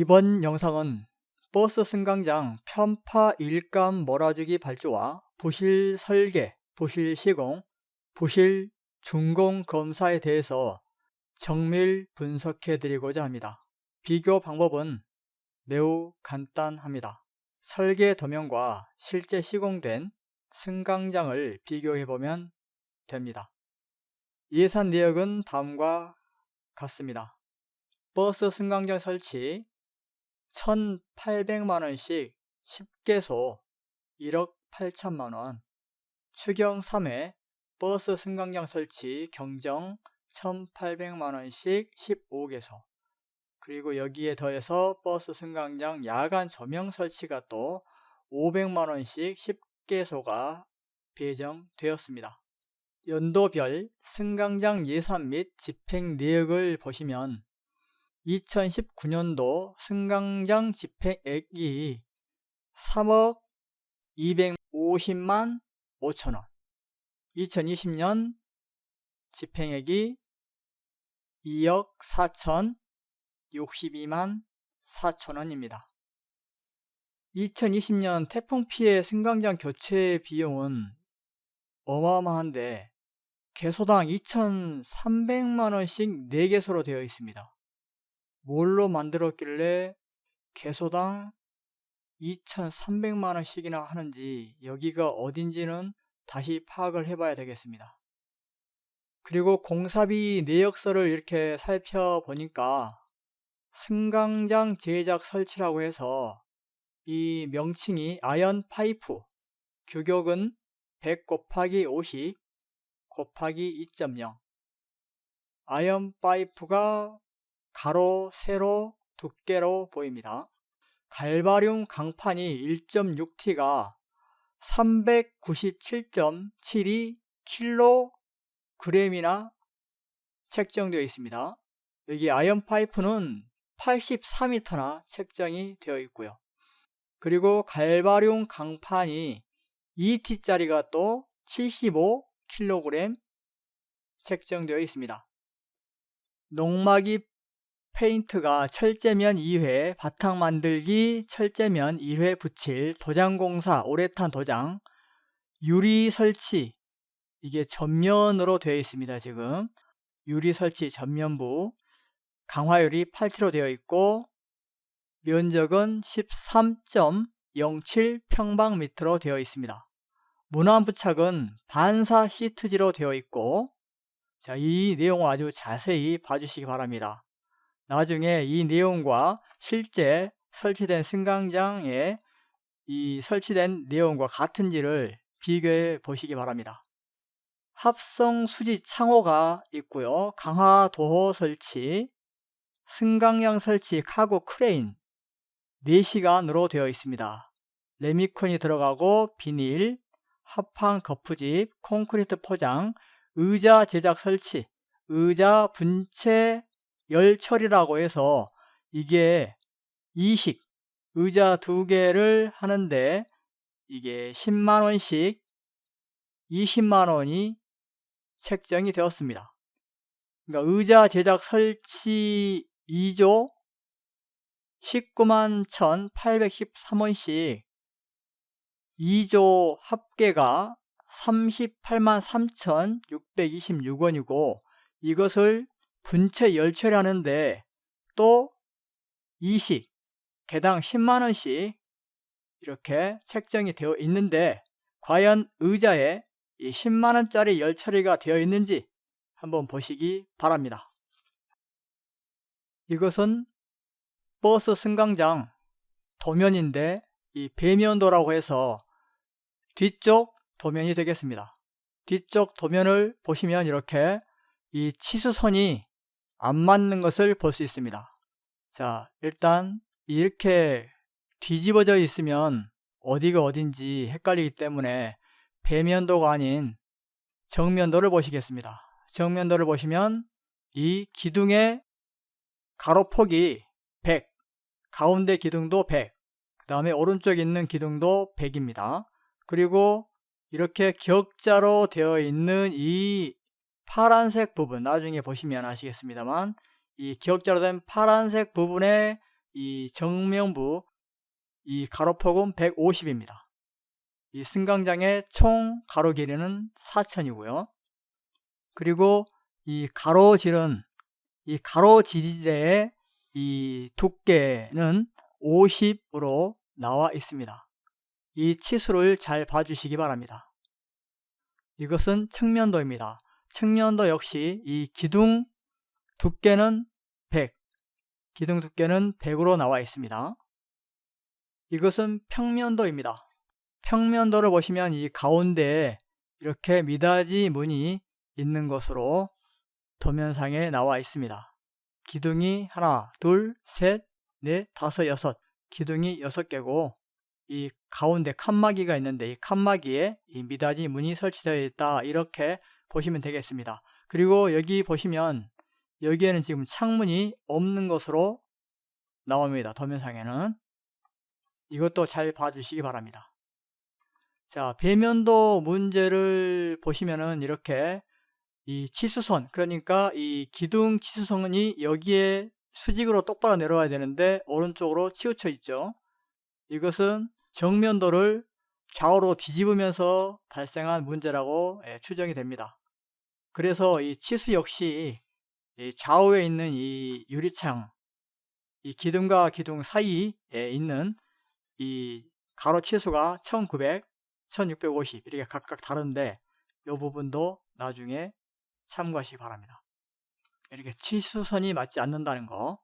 이번 영상은 버스 승강장 편파 일감 몰아주기 발주와 부실 설계, 부실 시공, 부실 준공 검사에 대해서 정밀 분석해 드리고자 합니다. 비교 방법은 매우 간단합니다. 설계 도면과 실제 시공된 승강장을 비교해 보면 됩니다. 예산 내역은 다음과 같습니다. 버스 승강장 설치 1,800만원씩 10개소 1억 8천만원 추경 3회 버스 승강장 설치 경정 1,800만원씩 15개소 그리고 여기에 더해서 버스 승강장 야간 조명 설치가 또 500만원씩 10개소가 배정되었습니다. 연도별 승강장 예산 및 집행 내역을 보시면 2019년도 승강장 집행액이 3억 250만 5천원 2020년 집행액이 2억 4천 62만 4천원입니다. 2020년 태풍 피해 승강장 교체 비용은 어마어마한데 개소당 2,300만원씩 4개소로 되어 있습니다. 뭘로 만들었길래 개소당 2,300만 원씩이나 하는지 여기가 어딘지는 다시 파악을 해봐야 되겠습니다. 그리고 공사비 내역서를 이렇게 살펴보니까 승강장 제작 설치라고 해서 이 명칭이 아연 파이프 규격은 100 곱하기 50 곱하기 2.0 아연 파이프가 가로, 세로, 두께로 보입니다. 갈바륨 강판이 1.6T가 397.72kg이나 책정되어 있습니다. 여기 아연 파이프는 84m나 책정이 되어 있고요. 그리고 갈바륨 강판이 2T짜리가 또 75kg 책정되어 있습니다. 농막이 페인트가 철제면 2회, 바탕 만들기 철제면 2회 붙일, 도장 공사, 오레탄 도장, 유리 설치, 이게 전면으로 되어 있습니다. 지금 유리 설치 전면부, 강화유리 8T로 되어 있고 면적은 13.07 평방미터로 되어 있습니다. 문안 부착은 반사 시트지로 되어 있고 자, 이 내용을 아주 자세히 봐주시기 바랍니다. 나중에 이 내용과 실제 설치된 승강장에 이 설치된 내용과 같은지를 비교해 보시기 바랍니다. 합성 수지 창호가 있고요. 강화 도호 설치, 승강장 설치 카고 크레인 4시간으로 되어 있습니다. 레미콘이 들어가고 비닐, 합판 거푸집, 콘크리트 포장, 의자 제작 설치, 의자 분체 열 처리라고 해서 이게 이식 의자 두 개를 하는데 이게 10만 원씩 20만 원이 책정이 되었습니다. 그러니까 의자 제작 설치 2조 19만 1,813원씩 2조 합계가 38만 3,626원이고 이것을 분체 열처리하는데 또 이식 개당 10만 원씩 이렇게 책정이 되어 있는데 과연 의자에 이 10만 원짜리 열처리가 되어 있는지 한번 보시기 바랍니다. 이것은 버스 승강장 도면인데 이 배면도라고 해서 뒤쪽 도면이 되겠습니다. 뒤쪽 도면을 보시면 이렇게 이 치수선이 안 맞는 것을 볼 수 있습니다. 자, 일단 이렇게 뒤집어져 있으면 어디가 어딘지 헷갈리기 때문에 배면도가 아닌 정면도를 보시겠습니다. 정면도를 보시면 이 기둥의 가로폭이 100, 가운데 기둥도 100, 그 다음에 오른쪽에 있는 기둥도 100입니다. 그리고 이렇게 격자로 되어 있는 이 파란색 부분 나중에 보시면 아시겠습니다만 이 기억자로 된 파란색 부분에 이 정면부 이 가로폭은 150입니다. 이 승강장의 총 가로 길이는 4천이고요. 그리고 이 가로질은 이 가로지지대의 이 두께는 50으로 나와 있습니다. 이 치수를 잘 봐주시기 바랍니다. 이것은 측면도입니다. 측면도 역시 이 기둥 두께는 100, 기둥 두께는 100으로 나와 있습니다. 이것은 평면도입니다. 평면도를 보시면 이 가운데에 이렇게 미닫이 문이 있는 것으로 도면상에 나와 있습니다. 기둥이 하나, 둘, 셋, 넷, 다섯, 여섯. 기둥이 여섯 개고 이 가운데 칸막이가 있는데 이 칸막이에 이 미닫이 문이 설치되어 있다. 이렇게 보시면 되겠습니다. 그리고 여기 보시면 여기에는 지금 창문이 없는 것으로 나옵니다. 도면상에는. 이것도 잘 봐주시기 바랍니다. 자, 배면도 문제를 보시면은 이렇게 이 치수선, 그러니까 이 기둥 치수선이 여기에 수직으로 똑바로 내려와야 되는데 오른쪽으로 치우쳐 있죠. 이것은 정면도를 좌우로 뒤집으면서 발생한 문제라고 예, 추정이 됩니다. 그래서 이 치수 역시 이 좌우에 있는 이 유리창, 이 기둥과 기둥 사이에 있는 이 가로 치수가 1900, 1650 이렇게 각각 다른데 이 부분도 나중에 참고하시기 바랍니다. 이렇게 치수선이 맞지 않는다는 거.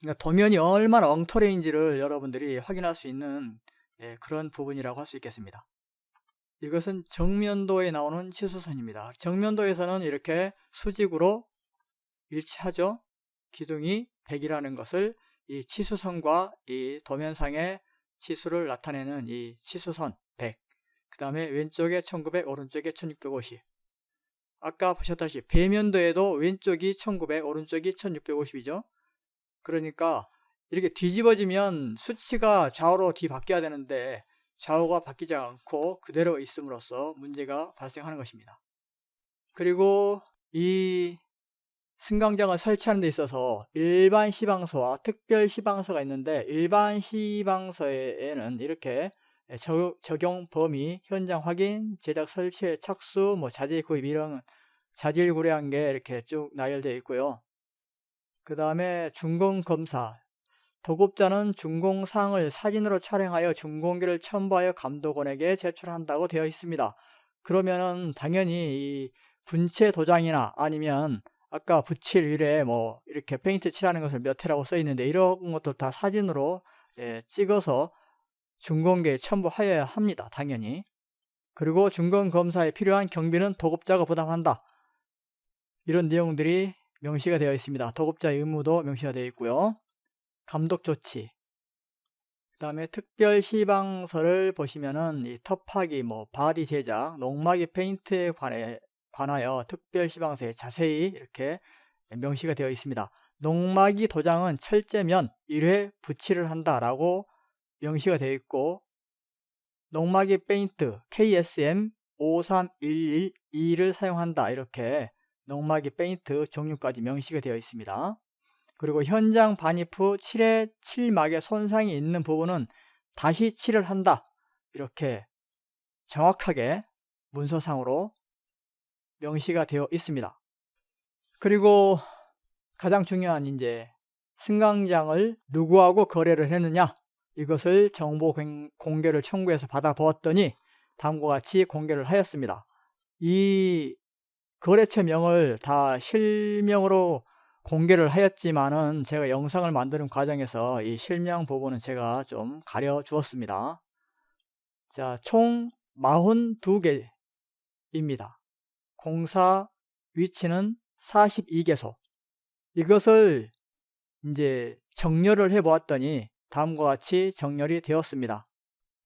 그러니까 도면이 얼마나 엉터리인지를 여러분들이 확인할 수 있는 예, 그런 부분이라고 할 수 있겠습니다. 이것은 정면도에 나오는 치수선입니다. 정면도에서는 이렇게 수직으로 일치하죠. 기둥이 100이라는 것을 이 치수선과 이 도면상의 치수를 나타내는 이 치수선 100. 그 다음에 왼쪽에 1900, 오른쪽에 1650. 아까 보셨다시피 배면도에도 왼쪽이 1900, 오른쪽이 1650이죠. 그러니까 이렇게 뒤집어지면 수치가 좌우로 뒤바뀌어야 되는데 좌우가 바뀌지 않고 그대로 있음으로써 문제가 발생하는 것입니다. 그리고 이 승강장을 설치하는 데 있어서 일반 시방서와 특별 시방서가 있는데 일반 시방서에는 이렇게 적용 범위, 현장 확인, 제작 설치의 착수, 뭐 자재 구입 이런 자질 구레한 게 이렇게 쭉 나열되어 있고요. 그 다음에 준공 검사. 도급자는 준공 사항을 사진으로 촬영하여 준공기를 첨부하여 감독원에게 제출한다고 되어 있습니다. 그러면은 당연히 이 분체 도장이나 아니면 아까 붙일 위에 뭐 이렇게 페인트 칠하는 것을 몇 회라고 써 있는데 이런 것들 다 사진으로 예, 찍어서 준공계에 첨부하여야 합니다. 당연히. 그리고 준공 검사에 필요한 경비는 도급자가 부담한다. 이런 내용들이 명시가 되어 있습니다. 도급자의 의무도 명시가 되어 있고요. 감독 조치. 그 다음에 특별 시방서를 보시면은 이 텁하기, 뭐 바디 제작, 농막이 페인트에 관해 관하여 특별 시방서에 자세히 이렇게 명시가 되어 있습니다. 농막이 도장은 철제면 1회 붙이를 한다라고 명시가 되어 있고 농막이 페인트 KSM 53112를 사용한다 이렇게 농막이 페인트 종류까지 명시가 되어 있습니다. 그리고 현장 반입 후 7회 7막에 손상이 있는 부분은 다시 칠을 한다 이렇게 정확하게 문서상으로 명시가 되어 있습니다. 그리고 가장 중요한 이제 승강장을 누구하고 거래를 했느냐 이것을 정보 공개를 청구해서 받아보았더니 다음과 같이 공개를 하였습니다. 이 거래처명을 다 실명으로 공개를 하였지만은 제가 영상을 만드는 과정에서 이 실명 부분은 제가 좀 가려 주었습니다. 자, 총 42개입니다. 공사 위치는 42개소. 이것을 이제 정렬을 해 보았더니 다음과 같이 정렬이 되었습니다.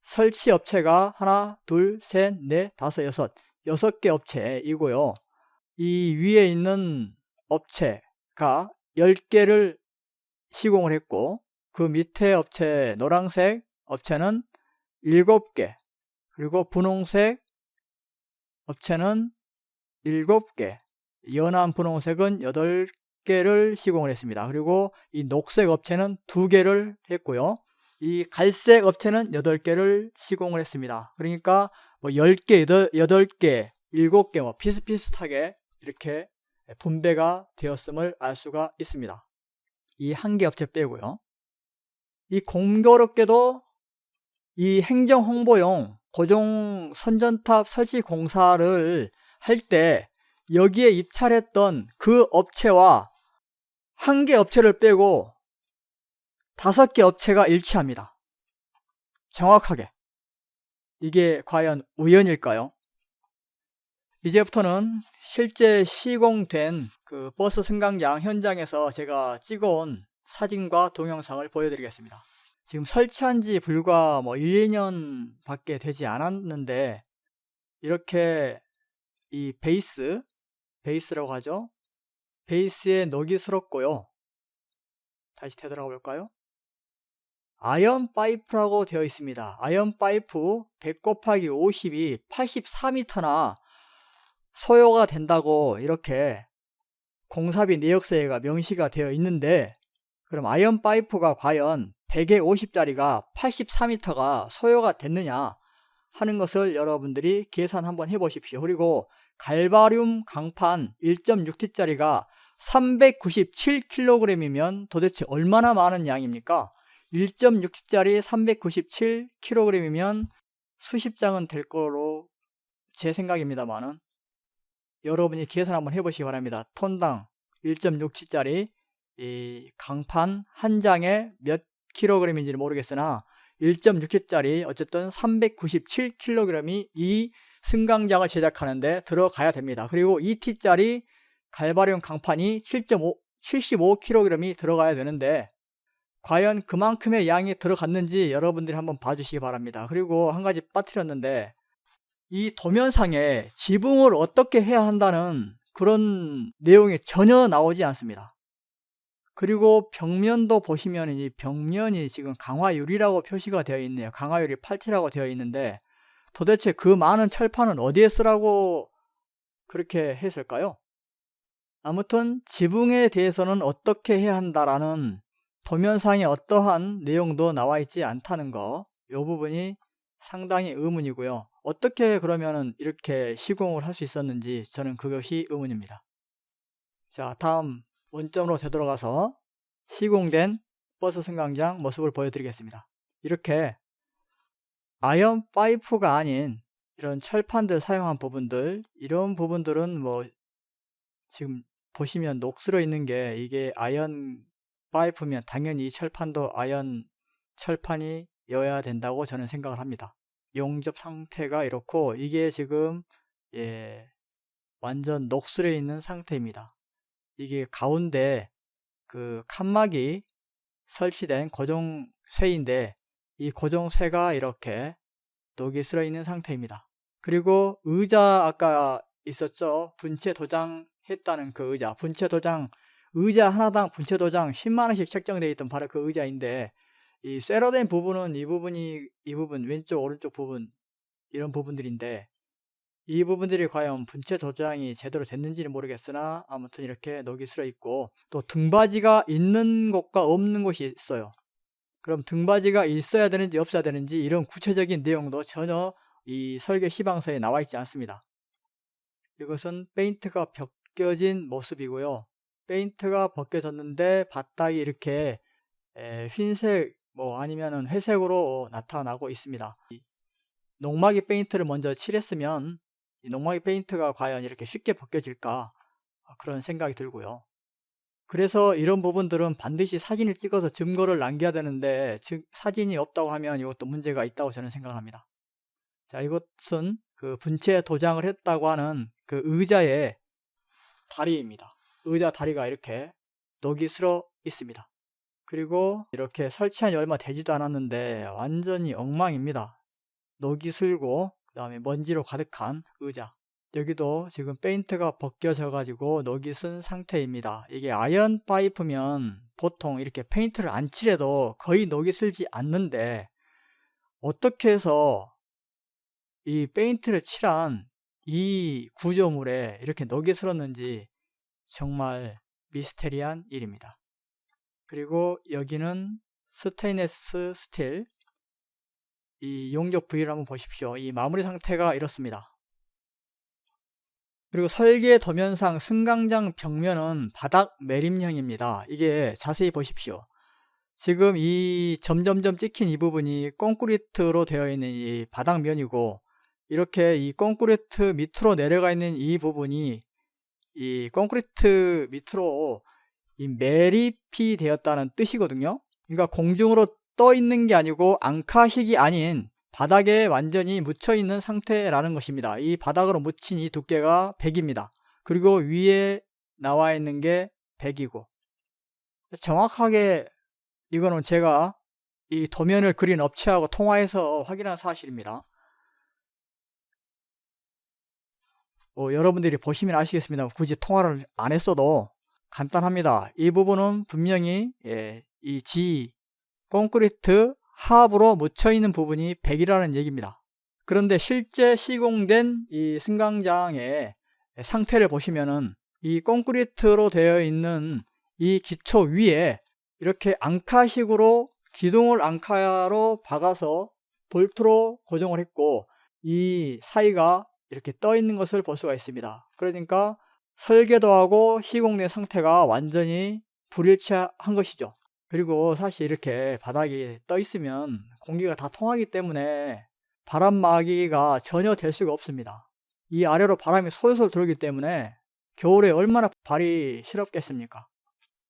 설치 업체가 하나, 둘, 셋, 넷, 다섯, 여섯, 여섯 개 업체이고요. 이 위에 있는 업체 가 10개를 시공을 했고 그 밑에 업체 노란색 업체는 7개 그리고 분홍색 업체는 7개, 연한 분홍색은 10개를 시공을 했습니다. 그리고 이 녹색 업체는 2개를 했고요. 이 갈색 업체는 8개를 시공을 했습니다. 그러니까 뭐 10개, 8개, 7개 뭐 비슷비슷하게 이렇게 분배가 되었음을 알 수가 있습니다. 이 한 개 업체 빼고요. 이 공교롭게도 이 행정 홍보용 고정 선전탑 설치 공사를 할 때 여기에 입찰했던 그 업체와 한 개 업체를 빼고 다섯 개 업체가 일치합니다. 정확하게. 이게 과연 우연일까요? 이제부터는 실제 시공된 그 버스 승강장 현장에서 제가 찍어온 사진과 동영상을 보여드리겠습니다. 지금 설치한 지 불과 뭐 1, 2년 밖에 되지 않았는데 이렇게 이 베이스, 베이스라고 하죠. 베이스에 녹이스럽고요. 다시 되돌아가 볼까요? 아연 파이프라고 되어 있습니다. 아연 파이프 100 곱하기 50이 84m나 소요가 된다고 이렇게 공사비 내역서에가 명시가 되어 있는데 그럼 아연 파이프가 과연 100에 50짜리가 84m가 소요가 됐느냐 하는 것을 여러분들이 계산 한번 해보십시오. 그리고 갈바륨 강판 1.6T짜리가 397kg이면 도대체 얼마나 많은 양입니까? 1.6T짜리 397kg이면 수십 장은 될 거로 제 생각입니다만은 여러분이 계산 한번 해보시기 바랍니다. 톤당 1.6T짜리 이 강판 한 장에 몇 킬로그램인지는 모르겠으나 1.6T짜리 어쨌든 397kg이 이 승강장을 제작하는데 들어가야 됩니다. 그리고 2T짜리 갈바륨 강판이 7.5, 75kg이 들어가야 되는데 과연 그만큼의 양이 들어갔는지 여러분들이 한번 봐주시기 바랍니다. 그리고 한 가지 빠뜨렸는데 이 도면상에 지붕을 어떻게 해야 한다는 그런 내용이 전혀 나오지 않습니다. 그리고 벽면도 보시면 이 벽면이 지금 강화유리라고 표시가 되어 있네요. 강화유리 8T라고 되어 있는데 도대체 그 많은 철판은 어디에 쓰라고 그렇게 했을까요? 아무튼 지붕에 대해서는 어떻게 해야 한다라는 도면상에 어떠한 내용도 나와 있지 않다는 거, 이 부분이 상당히 의문이고요. 어떻게 그러면 이렇게 시공을 할 수 있었는지 저는 그것이 의문입니다. 자, 다음 원점으로 되돌아가서 시공된 버스 승강장 모습을 보여드리겠습니다. 이렇게 아연 파이프가 아닌 이런 철판들 사용한 부분들 이런 부분들은 뭐 지금 보시면 녹슬어 있는 게 이게 아연 파이프면 당연히 철판도 아연 철판이 여야 된다고 저는 생각을 합니다. 용접 상태가 이렇고 이게 지금 예 완전 녹슬어 있는 상태입니다. 이게 가운데 그 칸막이 설치된 고정쇠인데 이 고정쇠가 이렇게 녹이 슬어 있는 상태입니다. 그리고 의자 아까 있었죠. 분체 도장 했다는 그 의자. 분체 도장 의자 하나당 분체 도장 10만 원씩 책정되어 있던 바로 그 의자인데 이 쇠로된 부분은 이 부분이 이 부분 왼쪽 오른쪽 부분 이런 부분들인데 이 부분들이 과연 분체 도장이 제대로 됐는지는 모르겠으나 아무튼 이렇게 녹이 슬어 있고 또 등받이가 있는 곳과 없는 곳이 있어요. 그럼 등받이가 있어야 되는지 없어야 되는지 이런 구체적인 내용도 전혀 이 설계 시방서에 나와 있지 않습니다. 이것은 페인트가 벗겨진 모습이고요. 페인트가 벗겨졌는데 바닥이 이렇게 흰색 뭐 아니면은 회색으로 나타나고 있습니다. 농막이 페인트를 먼저 칠했으면 이 농막이 페인트가 과연 이렇게 쉽게 벗겨질까 그런 생각이 들고요. 그래서 이런 부분들은 반드시 사진을 찍어서 증거를 남겨야 되는데 즉 사진이 없다고 하면 이것도 문제가 있다고 저는 생각합니다. 자 이것은 그 분체 도장을 했다고 하는 그 의자의 다리입니다. 의자 다리가 이렇게 녹이 슬어 있습니다. 그리고 이렇게 설치한 지 얼마 되지도 않았는데 완전히 엉망입니다. 녹이 슬고 그 다음에 먼지로 가득한 의자 여기도 지금 페인트가 벗겨져 가지고 녹이 쓴 상태입니다 이게 아연 파이프면 보통 이렇게 페인트를 안 칠해도 거의 녹이 슬지 않는데 어떻게 해서 이 페인트를 칠한 이 구조물에 이렇게 녹이 슬었는지 정말 미스테리한 일입니다. 그리고 여기는 스테인레스 스틸 이 용접 부위를 한번 보십시오. 이 마무리 상태가 이렇습니다. 그리고 설계 도면상 승강장 벽면은 바닥 매립형입니다. 이게 자세히 보십시오. 지금 이 점점점 찍힌 이 부분이 콘크리트로 되어 있는 이 바닥면이고 이렇게 이 콘크리트 밑으로 내려가 있는 이 부분이 이 콘크리트 밑으로 이 매립이 되었다는 뜻이거든요. 그러니까 공중으로 떠 있는 게 아니고 앙카식이 아닌 바닥에 완전히 묻혀 있는 상태라는 것입니다. 이 바닥으로 묻힌 이 두께가 100입니다. 그리고 위에 나와 있는 게 100이고 정확하게 이거는 제가 이 도면을 그린 업체하고 통화해서 확인한 사실입니다. 뭐 여러분들이 보시면 아시겠습니다. 굳이 통화를 안 했어도 간단합니다. 이 부분은 분명히 예, 이 G 콘크리트 하부로 묻혀 있는 부분이 100이라는 얘기입니다. 그런데 실제 시공된 이 승강장의 상태를 보시면은 이 콘크리트로 되어 있는 이 기초 위에 이렇게 앙카식으로 기둥을 앙카로 박아서 볼트로 고정을 했고 이 사이가 이렇게 떠 있는 것을 볼 수가 있습니다. 그러니까 설계도 하고 시공된 상태가 완전히 불일치한 것이죠. 그리고 사실 이렇게 바닥이 떠 있으면 공기가 다 통하기 때문에 바람막이가 전혀 될 수가 없습니다. 이 아래로 바람이 솔솔 들어오기 때문에 겨울에 얼마나 발이 시렵겠습니까?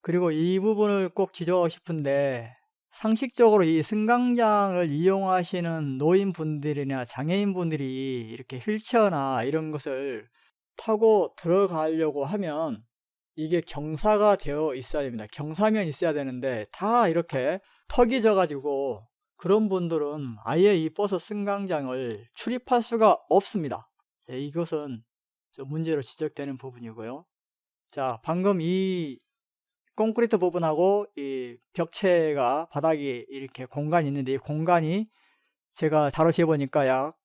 그리고 이 부분을 꼭 지적하고 싶은데 상식적으로 이 승강장을 이용하시는 노인분들이나 장애인분들이 이렇게 휠체어나 이런 것을 타고 들어가려고 하면 이게 경사가 되어 있어야 됩니다. 경사면 있어야 되는데 다 이렇게 턱이 져가지고 그런 분들은 아예 이 버스 승강장을 출입할 수가 없습니다. 네, 이것은 문제로 지적되는 부분이고요. 자, 방금 이 콘크리트 부분하고 이 벽체가 바닥이 이렇게 공간이 있는데 이 공간이 제가 자로 재보니까 약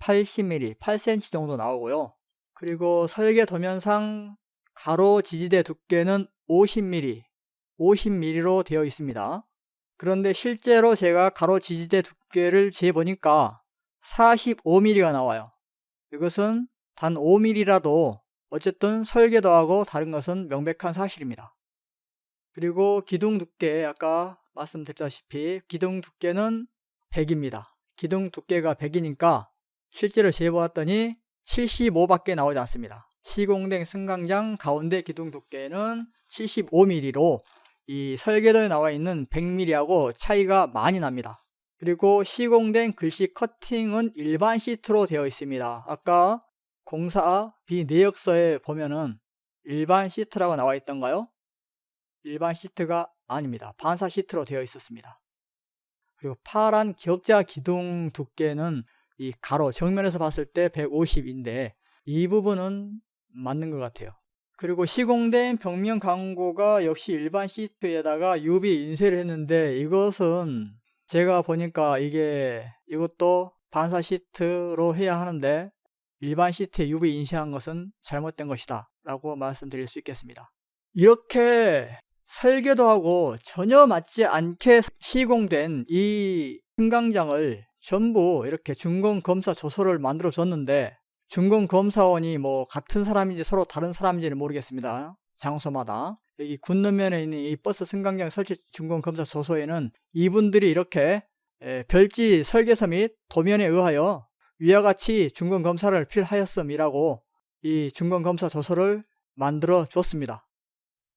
80mm, 8cm 정도 나오고요. 그리고 설계 도면상 가로 지지대 두께는 50mm, 50mm로 되어 있습니다. 그런데 실제로 제가 가로 지지대 두께를 재보니까 45mm가 나와요. 이것은 단 5mm라도 어쨌든 설계도하고 다른 것은 명백한 사실입니다. 그리고 기둥 두께 아까 말씀드렸다시피 기둥 두께는 100입니다. 기둥 두께가 100이니까 실제로 재보았더니 75밖에 나오지 않습니다. 시공된 승강장 가운데 기둥 두께는 75mm로 이 설계도에 나와 있는 100mm하고 차이가 많이 납니다. 그리고 시공된 글씨 커팅은 일반 시트로 되어 있습니다. 아까 공사 비내역서에 보면은 일반 시트라고 나와 있던가요? 일반 시트가 아닙니다. 반사 시트로 되어 있었습니다. 그리고 파란 격자 기둥 두께는 이 가로 정면에서 봤을 때 150인데 이 부분은 맞는 것 같아요. 그리고 시공된 벽면 광고가 역시 일반 시트에다가 UV 인쇄를 했는데 이것은 제가 보니까 이게 이것도 반사 시트로 해야 하는데 일반 시트에 UV 인쇄한 것은 잘못된 것이다 라고 말씀드릴 수 있겠습니다. 이렇게 설계도 하고 전혀 맞지 않게 시공된 이 승강장을 전부 이렇게 준공 검사 조서를 만들어 줬는데 준공 검사원이 뭐 같은 사람인지 서로 다른 사람인지는 모르겠습니다. 장소마다 여기 군노면에 있는 이 버스 승강장 설치 준공 검사 조서에는 이분들이 이렇게 별지 설계서 및 도면에 의하여 위와 같이 준공 검사를 필하였음이라고 이 준공 검사 조서를 만들어 줬습니다.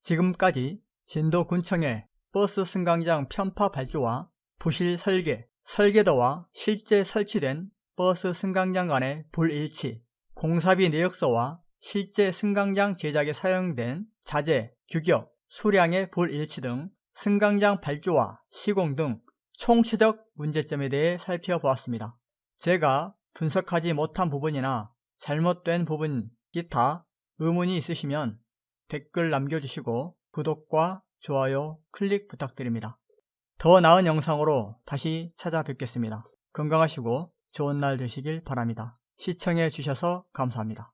지금까지 진도군청의 버스 승강장 편파 발주와 부실 설계, 설계도와 실제 설치된 버스 승강장 간의 불일치, 공사비 내역서와 실제 승강장 제작에 사용된 자재, 규격, 수량의 불일치 등 승강장 발주와 시공 등 총체적 문제점에 대해 살펴보았습니다. 제가 분석하지 못한 부분이나 잘못된 부분, 기타 의문이 있으시면 댓글 남겨주시고 구독과 좋아요, 클릭 부탁드립니다. 더 나은 영상으로 다시 찾아뵙겠습니다. 건강하시고 좋은 날 되시길 바랍니다. 시청해 주셔서 감사합니다.